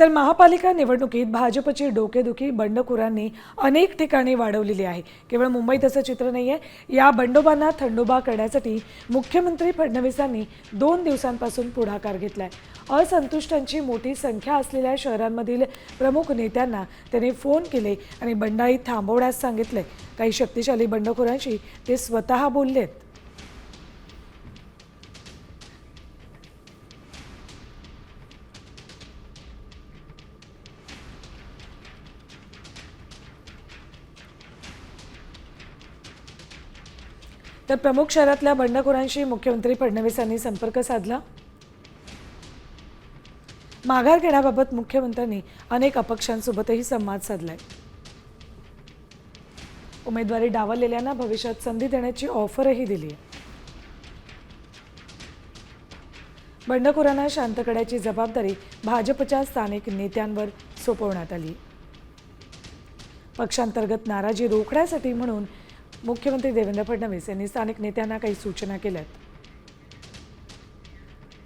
तर महापालिका निवडणुकीत भाजपची डोकेदुखी बंडखोरांनी अनेक ठिकाणी वाढवलेली आहे. केवळ मुंबईत असं चित्र नाही आहे या बंडोबांना थंडोबा करण्यासाठी मुख्यमंत्री फडणवीसांनी दोन दिवसांपासून पुढाकार घेतलाय. असंतुष्टांची मोठी संख्या असलेल्या शहरांमधील प्रमुख नेत्यांना त्यांनी फोन केले आणि बंडाळी थांबवण्यास सांगितले काही शक्तिशाली बंडखोरांशी ते स्वतः बोललेत. तर प्रमुख शहरातल्या बंडखोरांशी मुख्यमंत्री फडणवीसांनी संपर्क साधला. माघार घेण्याबाबत मुख्यमंत्र्यांनी अनेक अपक्षांसोबतही संवाद साधलाय. उमेदवारी डावललेल्यांना भविष्यात संधी देण्याची ऑफरही दिली आहे बंडखोरांना शांत करण्याची जबाबदारी भाजपच्या स्थानिक नेत्यांवर सोपवण्यात आली पक्षांतर्गत नाराजी रोखण्यासाठी म्हणून मुख्यमंत्री देवेंद्र फडणवीस यांनी स्थानिक नेत्यांना काही सूचना केल्यात.